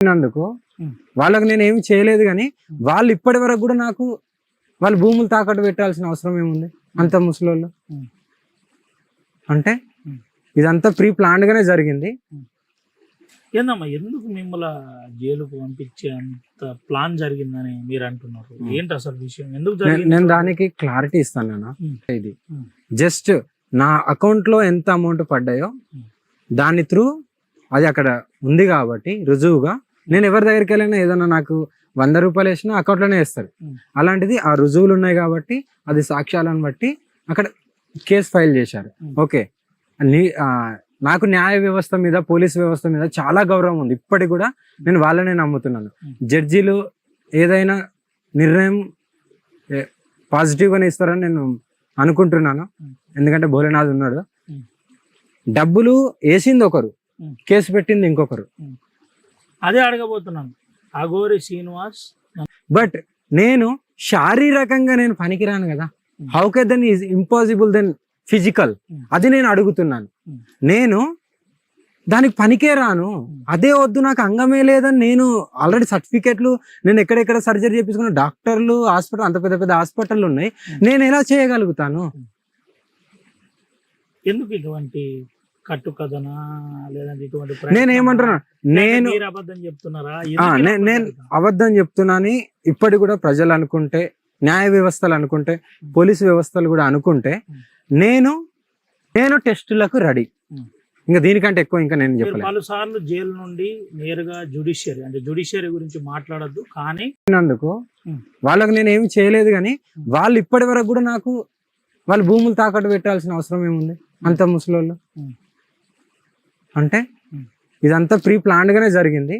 నందుకు. వాళ్ళకి నేను ఏమి చేయలేదు కానీ వాళ్ళు ఇప్పటి వరకు కూడా నాకు వాళ్ళు భూములు తాకట్టు పెట్టాల్సిన అవసరం ఏముంది అంత ముసలోళ్ళు ఉం. అంటే. ఇదంతా ప్రీ ప్లాన్డ్ గానే జరిగింది ఏందమ్మా ఎందుకు మిమ్మల్ని జైలుకు పంపించే అంత ప్లాన్ జరిగిందని మీరు అంటున్నారు. ఏంటి అసలు విషయం ఎందుకు నేను దానికి క్లారిటీ ఇస్తాను నాన్న. ఇది. జస్ట్ నా అకౌంట్లో ఎంత అమౌంట్ పడ్డాయో. దాని త్రూ అది అక్కడ ఉంది కాబట్టి రుజువుగా నేను ఎవరి దగ్గరికి వెళ్ళినా ఏదైనా నాకు వంద రూపాయలు వేసినా అకౌంట్లోనే వేస్తారు. అలాంటిది ఆ రుజువులు ఉన్నాయి కాబట్టి అది సాక్ష్యాలను బట్టి అక్కడ కేసు ఫైల్ చేశారు. ఓకే నీ నాకు న్యాయ వ్యవస్థ మీద పోలీస్ వ్యవస్థ మీద చాలా గౌరవం ఉంది ఇప్పటికి కూడా నేను వాళ్ళనే నమ్ముతున్నాను. జడ్జీలు ఏదైనా నిర్ణయం పాజిటివ్ గానే ఇస్తారని నేను అనుకుంటున్నాను. ఎందుకంటే భోలేనాథ్ ఉన్నాడు. డబ్బులు వేసింది ఒకరు. కేసు పెట్టింది ఇంకొకరు అదే అడగబోతున్నాను. అగోరి శ్రీనివాస్ బట్ నేను శారీరకంగా నేను పనికిరాను కదా. How can then is impossible then physical. అది నేను అడుగుతున్నాను. ఉం. నేను దానికి పనికే రాను. అదే వద్దు నాకు అంగమే లేదని నేను ఆల్రెడీ సర్టిఫికెట్లు నేను ఎక్కడెక్కడ సర్జరీ చేపించుకున్న డాక్టర్లు హాస్పిటల్ అంత పెద్ద పెద్ద హాస్పిటల్ ఉన్నాయి. ఉం. నేను ఎలా చేయగలుగుతాను? ఎందుకు ఇటువంటి కట్టు కథనా లేదంటే ఇటువంటి నేను? ఏమంటున్నా నేను మీరు అబద్ధం చెప్తున్నారా నేను అబద్ధం? చెప్తున్నాని ఇప్పటి కూడా ప్రజలు అనుకుంటే న్యాయ వ్యవస్థలు అనుకుంటే పోలీసు వ్యవస్థలు కూడా అనుకుంటే నేను నేను టెస్టులకు రెడీ. ఇంకా దీనికంటే ఎక్కువ ఇంకా నేను మీరు చెప్పలేను పలు సార్లు జైలు నుండి నేరుగా జుడిషియరీ అంటే జుడిషియరీ గురించి మాట్లాడద్దు కానీ నందుకు ఉం. వాళ్ళకి నేను ఏమి చేయలేదు కానీ. వాళ్ళు ఇప్పటి వరకు కూడా నాకు వాళ్ళు భూములు తాకట్టు పెట్టాల్సిన అవసరం ఏముంది అంత ముసలోళ్ళు ఉం. అంటే. ఇదంతా ప్రీ ప్లాన్డ్ గానే జరిగింది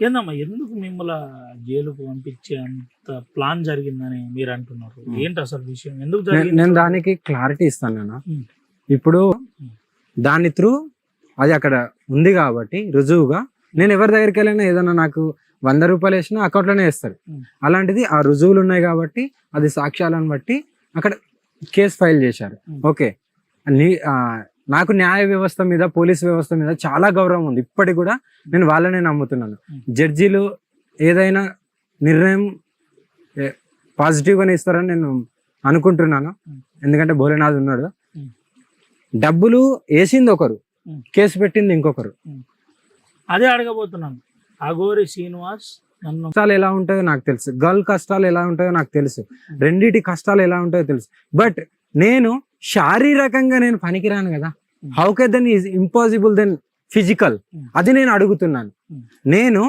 ఏందమ్మా ఎందుకు మిమ్మల్ని జైలుకు పంపించే అంత ప్లాన్ జరిగిందని మీరు అంటున్నారు. ఏంటి అసలు విషయం ఎందుకు నేను దానికి క్లారిటీ ఇస్తాను నాన్న ఉం. ఇప్పుడు. దాని త్రూ అది అక్కడ ఉంది కాబట్టి రుజువుగా నేను ఎవరి దగ్గరికి వెళ్ళినా ఏదైనా నాకు వంద రూపాయలు వేసినా అకౌంట్లోనే వేస్తారు. అలాంటిది ఆ రుజువులు ఉన్నాయి కాబట్టి అది సాక్ష్యాలను బట్టి అక్కడ కేసు ఫైల్ చేశారు. ఓకే నీ నాకు న్యాయ వ్యవస్థ మీద పోలీస్ వ్యవస్థ మీద చాలా గౌరవం ఉంది ఇప్పటికి కూడా నేను వాళ్ళనే నమ్ముతున్నాను. జడ్జీలు ఏదైనా నిర్ణయం పాజిటివ్ గానే ఇస్తారని నేను అనుకుంటున్నాను. ఎందుకంటే భోలేనాథ్ ఉన్నాడు. డబ్బులు వేసింది ఒకరు. కేసు పెట్టింది ఇంకొకరు అదే అడగబోతున్నాను అగోరి శ్రీనివాస్ కష్టాలు ఎలా ఉంటాయో నాకు తెలుసు గర్ల్ కష్టాలు ఎలా ఉంటాయో నాకు తెలుసు రెండిటి కష్టాలు ఎలా ఉంటాయో తెలుసు బట్ నేను శారీరకంగా నేను పనికిరాను కదా. How can then is impossible then physical. అది నేను అడుగుతున్నాను ఉం. నేను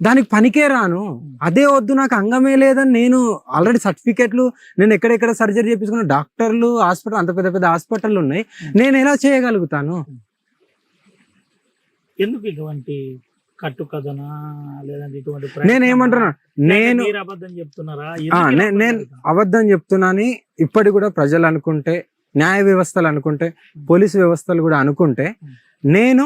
దానికి పనికే రాను అదే వద్దు నాకు అంగమే లేదని నేను ఆల్రెడీ సర్టిఫికెట్లు నేను ఎక్కడెక్కడ సర్జరీ చేపించుకున్న డాక్టర్లు హాస్పిటల్ అంత పెద్ద పెద్ద హాస్పిటల్ ఉన్నాయి ఉం. నేను ఎలా చేయగలుగుతాను ఎందుకు ఇటువంటి కట్టు కథనా లేదంటే ఇటువంటి నేను? ఏమంటున్నా నేను మీరు అబద్ధం చెప్తున్నారా నేను? అబద్ధం చెప్తున్నాని ఇప్పటి కూడా ప్రజలు అనుకుంటే న్యాయ వ్యవస్థలు అనుకుంటే పోలీసు వ్యవస్థలు కూడా అనుకుంటే నేను